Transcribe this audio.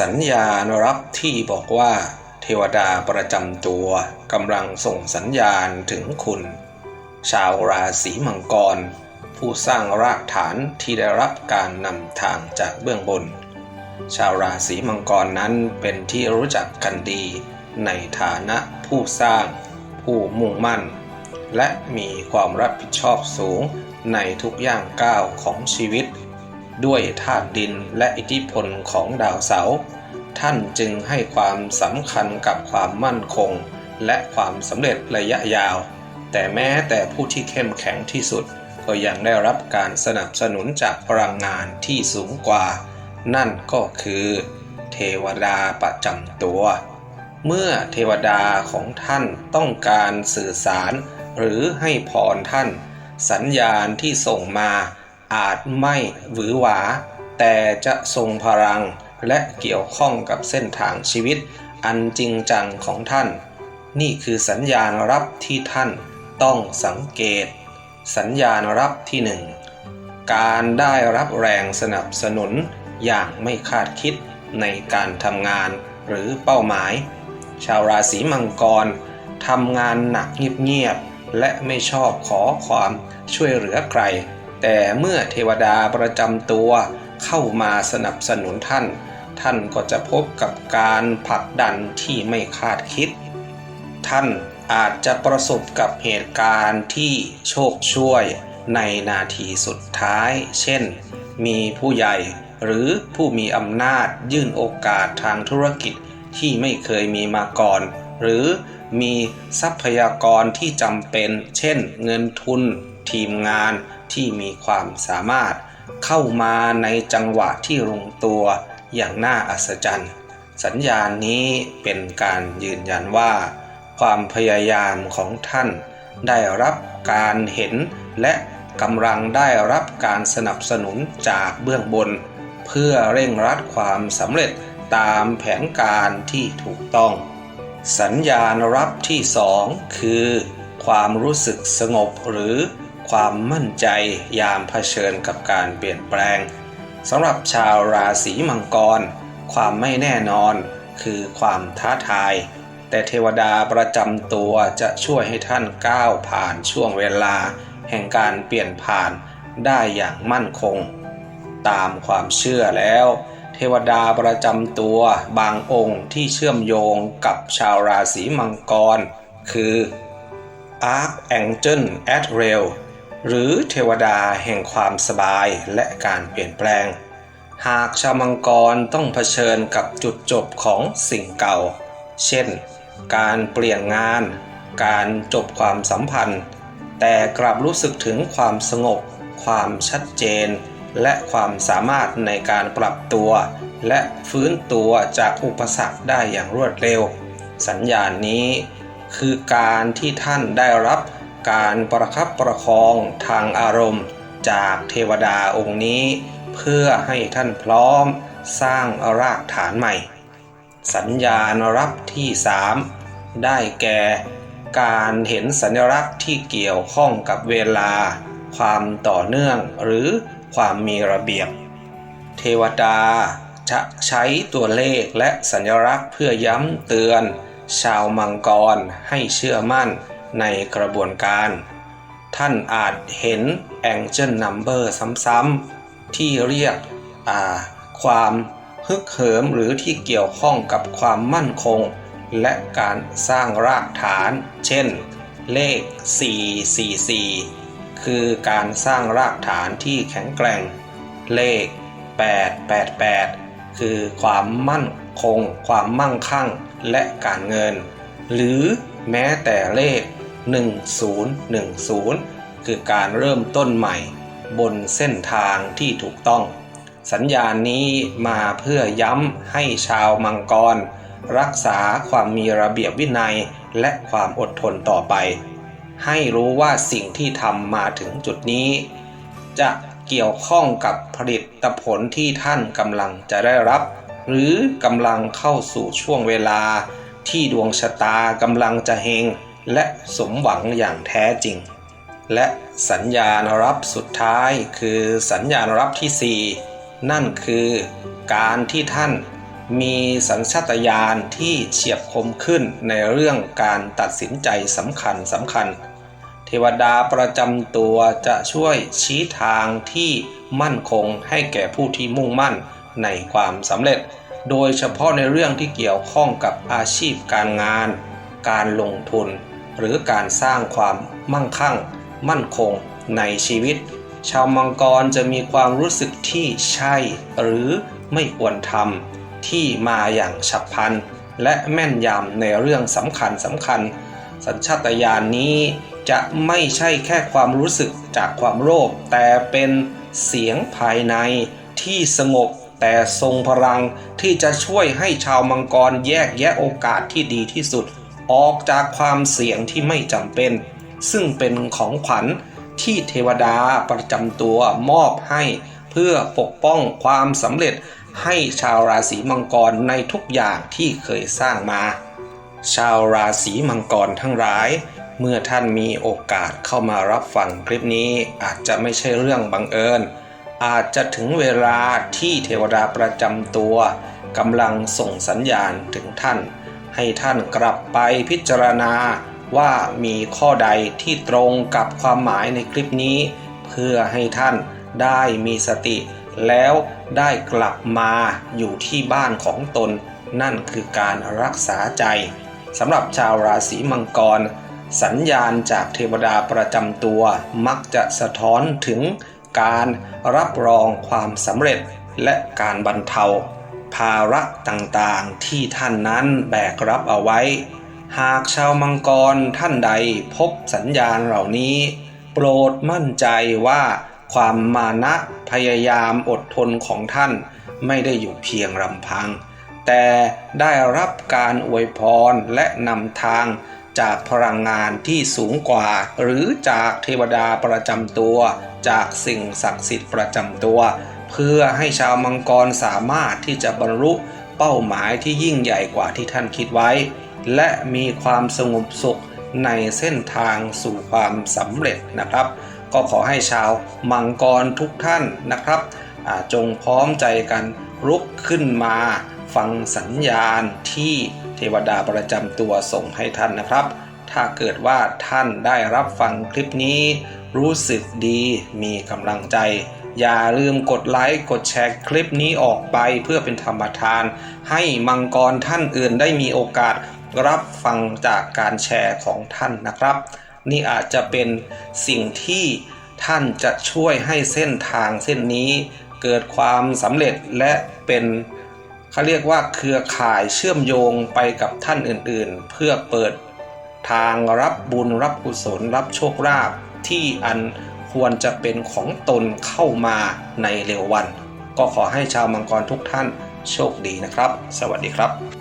สัญญาณรับที่บอกว่า เทวดาประจำตัวกำลังส่งสัญญาณถึงคุณ ชาวราศีมังกร ผู้สร้างรากฐานที่ได้รับการนำทางจากเบื้องบน ชาวราศีมังกรนั้นเป็นที่รู้จักกันดี ในฐานะผู้สร้าง ผู้มุ่งมั่น และมีความรับผิดชอบสูงในทุกย่างก้าวของชีวิต ด้วยธาตุดินและอิทธิพลของดาวเสาร์ท่านจึงให้ความสำคัญกับความมั่นคง และความสำเร็จระยะยาว แต่แม้แต่ผู้ที่เข้มแข็งที่สุด ก็ยังได้รับการสนับสนุนจากพลังงานที่สูงกว่า นั่นก็คือ เทวดาประจำตัว เมื่อเทวดาของท่านต้องการสื่อสาร หรือให้พรท่าน สัญญาณที่ส่งมา อาจไม่หวือหวา แต่จะทรงพลังและเกี่ยวข้องกับเส้นทางชีวิต อันจริงจังของท่าน นี่คือสัญญาณรับที่ท่านต้องสังเกต สัญญาณรับที่หนึ่งการได้รับแรงสนับสนุนอย่างไม่คาดคิดในการทำงานหรือเป้าหมาย ชาวราศีมังกรทำงานหนักเงียบๆและไม่ชอบขอความช่วยเหลือใคร แต่เมื่อเทวดาประจำตัวเข้ามาสนับสนุนท่าน ท่านก็จะพบกับการผลักดันที่ไม่คาดคิด ท่านอาจจะประสบกับเหตุการณ์ที่โชคช่วยในนาทีสุดท้าย เช่น มีผู้ใหญ่หรือผู้มีอำนาจยื่นโอกาสทางธุรกิจที่ไม่เคยมีมาก่อน หรือมีทรัพยากรที่จำเป็น เช่น เงินทุน ทีมงาน ที่มีความสามารถเข้ามาในจังหวะที่ลงตัวอย่างน่าอัศจรรย์ สัญญาณนี้เป็นการยืนยันว่า ความพยายามของท่านได้รับการเห็นและกำลังได้รับการสนับสนุนจากเบื้องบน เพื่อเร่งรัดความสำเร็จตามแผนการที่ถูกต้อง สัญญาณรับที่สองคือ ความรู้สึกสงบหรือ ความมั่นใจยามเผชิญกับการเปลี่ยนแปลงสำหรับชาวราศีมังกร ความไม่แน่นอนคือความท้าทาย แต่เทวดาประจำตัวจะช่วยให้ท่านก้าวผ่านช่วงเวลา แห่งการเปลี่ยนผ่านได้อย่างมั่นคง ตามความเชื่อแล้ว เทวดาประจำตัวบางองค์ที่เชื่อมโยงกับชาวราศีมังกร คือ Archangel a d r a e l หรือเทวดาแห่งความสบายและการเปลี่ยนแปลง หากชาวมังกรต้องเผชิญกับจุดจบของสิ่งเก่า เช่น การเปลี่ยนงาน การจบความสัมพันธ์ แต่กลับรู้สึกถึงความสงบ ความชัดเจน และความสามารถในการปรับตัว และฟื้นตัวจากอุปสรรคได้อย่างรวดเร็ว สัญญาณนี้คือการที่ท่านได้รับ การประคับประคองทางอารมณ์ จากเทวดาองค์นี้ เพื่อให้ท่านพร้อมสร้างรากฐานใหม่ สัญญาณรับที่3ได้แก่การเห็นสัญลักษณ์ที่เกี่ยวข้องกับเวลา ความต่อเนื่องหรือความมีระเบียบ เทวดาจะใช้ตัวเลขและสัญลักษณ์เพื่อย้ำเตือน ชาวมังกรให้เชื่อมั่น ในกระบวนการ ท่านอาจเห็น Angel Number ซ้ำๆที่เรียกความฮึกเหิมหรือที่เกี่ยวข้องกับความมั่นคง และการสร้างรากฐาน เช่น เลข 444 คือการสร้างรากฐานที่แข็งแกร่ง เลข 888 คือความมั่นคง ความมั่งคั่ง และการเงิน หรือแม้แต่เลข 1010 คือการเริ่มต้นใหม่ บนเส้นทางที่ถูกต้อง สัญญาณนี้มาเพื่อย้ำให้ชาวมังกร รักษาความมีระเบียบวินัยและความอดทนต่อไป ให้รู้ว่าสิ่งที่ทำมาถึงจุดนี้ จะเกี่ยวข้องกับผลิตผลที่ท่านกำลังจะได้รับ หรือกำลังเข้าสู่ช่วงเวลาที่ดวงชะตากำลังจะเฮง และสมหวังอย่างแท้จริง และสัญญาณรับสุดท้ายคือสัญญาณรับที่ 4 นั่นคือการที่ท่านมีสัญชาตญาณที่เฉียบคมขึ้นในเรื่องการตัดสินใจสำคัญสำคัญ เทวดาประจำตัวจะช่วยชี้ทางที่มั่นคงให้แก่ผู้ที่มุ่งมั่นในความสำเร็จ โดยเฉพาะในเรื่องที่เกี่ยวข้องกับอาชีพการงาน การลงทุน หรือการสร้างความมั่งคั่ง มั่นคงในชีวิต ชาวมังกรจะมีความรู้สึกที่ใช่ หรือไม่ควรทำที่มาอย่างฉับพลัน และแม่นยำในเรื่องสำคัญสำคัญ สัญชาตญาณนนี้จะไม่ใช่แค่ความรู้สึกจากความโลภแต่เป็นเสียงภายในที่สงบแต่ทรงพลังที่จะช่วยให้ชาวมังกรแยกแยะโอกาสที่ดีที่สุด ออกจากความเสี่ยงที่ไม่จำเป็น ซึ่งเป็นของขวัญที่เทวดาประจำตัวมอบให้ เพื่อปกป้องความสำเร็จให้ชาวราศีมังกรในทุกอย่างที่เคยสร้างมา ชาวราศีมังกรทั้งหลาย เมื่อท่านมีโอกาสเข้ามารับฟังคลิปนี้อาจจะไม่ใช่เรื่องบังเอิญ อาจจะถึงเวลาที่เทวดาประจำตัวกำลังส่งสัญญาณถึงท่าน ให้ท่านกลับไปพิจารณาว่ามีข้อใดที่ตรงกับความหมายในคลิปนี้ เพื่อให้ท่านได้มีสติ แล้วได้กลับมาอยู่ที่บ้านของตน นั่นคือการรักษาใจสำหรับชาวราศีมังกร สัญญาณจากเทวดาประจำตัว มักจะสะท้อนถึงการรับรองความสำเร็จและการบรรเทา ภาระต่างๆที่ท่านนั้นแบกรับเอาไว้ หากชาวมังกรท่านใดพบสัญญาณเหล่านี้ โปรดมั่นใจว่าความมานะพยายามอดทนของท่านไม่ได้อยู่เพียงลำพัง แต่ได้รับการอวยพรและนำทางจากพลังงานที่สูงกว่า หรือจากเทวดาประจำตัว จากสิ่งศักดิ์สิทธิ์ประจำตัว เพื่อให้ชาวมังกรสามารถที่จะบรรลุเป้าหมายที่ยิ่งใหญ่กว่าที่ท่านคิดไว้ และมีความสงบสุขในเส้นทางสู่ความสำเร็จนะครับ ก็ขอให้ชาวมังกรทุกท่านนะครับจงพร้อมใจกันลุกขึ้นมาฟังสัญญาณที่เทวดาประจำตัวส่งให้ท่านนะครับ ถ้าเกิดว่าท่านได้รับฟังคลิปนี้ รู้สึกดีมีกำลังใจ อย่าลืมกดไลค์กดแชร์คลิปนี้ออกไปเพื่อเป็นธรรมทาน ให้มังกรท่านอื่นได้มีโอกาสรับฟังจากการแชร์ของท่านนะครับ นี่อาจจะเป็นสิ่งที่ท่านจะช่วยให้เส้นทางเส้นนี้เกิดความสำเร็จและเป็นเขาเรียกว่าเครือข่ายเชื่อมโยงไปกับท่านอื่นๆ เพื่อเปิดทางรับบุญรับกุศลรับโชคลาภที่อัน ควรจะเป็นของตนเข้ามาในเร็ววัน ก็ขอให้ชาวมังกรทุกท่านโชคดีนะครับ สวัสดีครับ